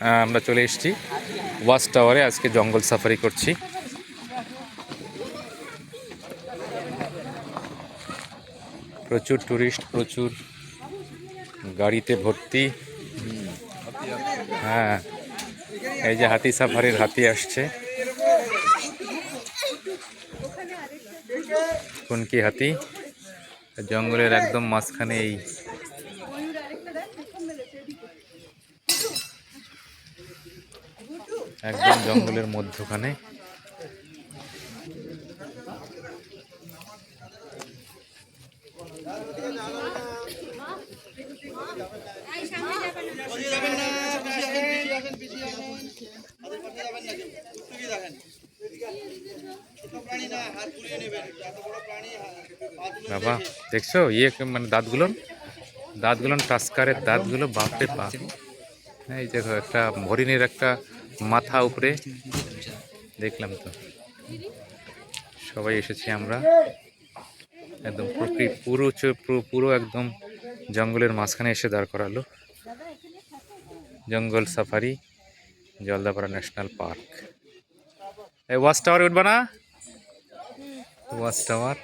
আমরা চলে এসেছি ওয়াচ টাওয়ারে, আজকে জঙ্গল সাফারি করছি। প্রচুর টুরিস্ট, প্রচুর গাড়িতে ভর্তি। হ্যাঁ এই যে হাতি সাফারির হাতি আসছে। কোন কি হাতি। জঙ্গলের একদম মাঝখানে এই একদম জঙ্গলের মধ্যখানে। বাবা, দেখছ? ইয়ে মানে দাঁতগুলো? দাঁতগুলো টাস্কারের দাঁতগুলো, বাপরে বাপ। হ্যাঁ এই দেখো একটা হরিণের একটা মাথা উপরে। দেখলাম তো। সবাই এসেছি আমরা। একদম পুরো পুরো একদম জঙ্গলের মাঝখানে এসে দাঁড় করালো। জঙ্গল সাফারি, জলদাপাড়া ন্যাশনাল পার্ক। এই ওয়াচ টাওয়ার উঠবা না? Watch tower.